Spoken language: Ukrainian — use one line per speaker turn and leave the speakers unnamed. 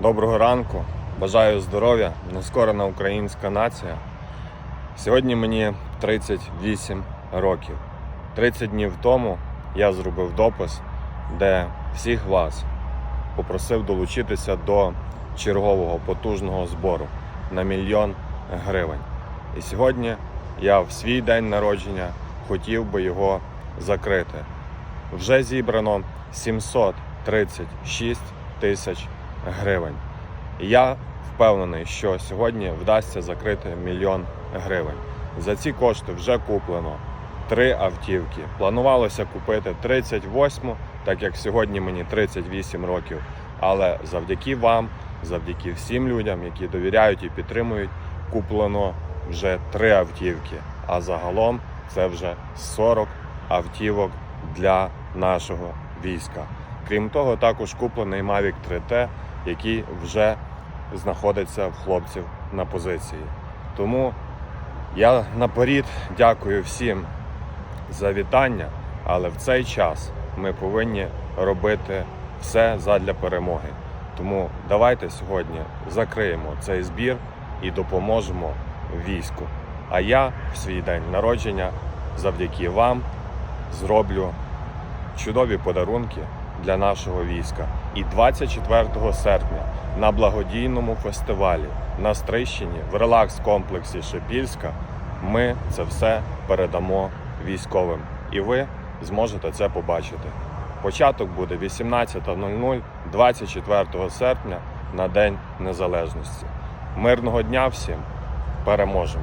Доброго ранку, бажаю здоров'я, нескорена українська нація. Сьогодні мені 38 років. 30 днів тому я зробив допис, де всіх вас попросив долучитися до чергового потужного збору на мільйон гривень. І сьогодні я в свій день народження хотів би його закрити. Вже зібрано 736 тисяч гривень. І я впевнений, що сьогодні вдасться закрити мільйон гривень. За ці кошти вже куплено три автівки. Планувалося купити 38, так як сьогодні мені 38 років. Але завдяки вам, завдяки всім людям, які довіряють і підтримують, куплено вже три автівки. А загалом це вже 40 автівок для нашого війська. Крім того, також куплений Mavic 3T, який вже знаходиться в хлопців на позиції. Тому я наперед дякую всім за вітання, але в цей час ми повинні робити все задля перемоги. Тому давайте сьогодні закриємо цей збір і допоможемо війську. А я в свій день народження завдяки вам зроблю чудові подарунки для нашого війська. І 24 серпня на благодійному фестивалі на Стрищині в релакс-комплексі Шепільська ми це все передамо військовим. І ви зможете це побачити. Початок буде 18.00 24 серпня на День Незалежності. Мирного дня всім! Переможемо!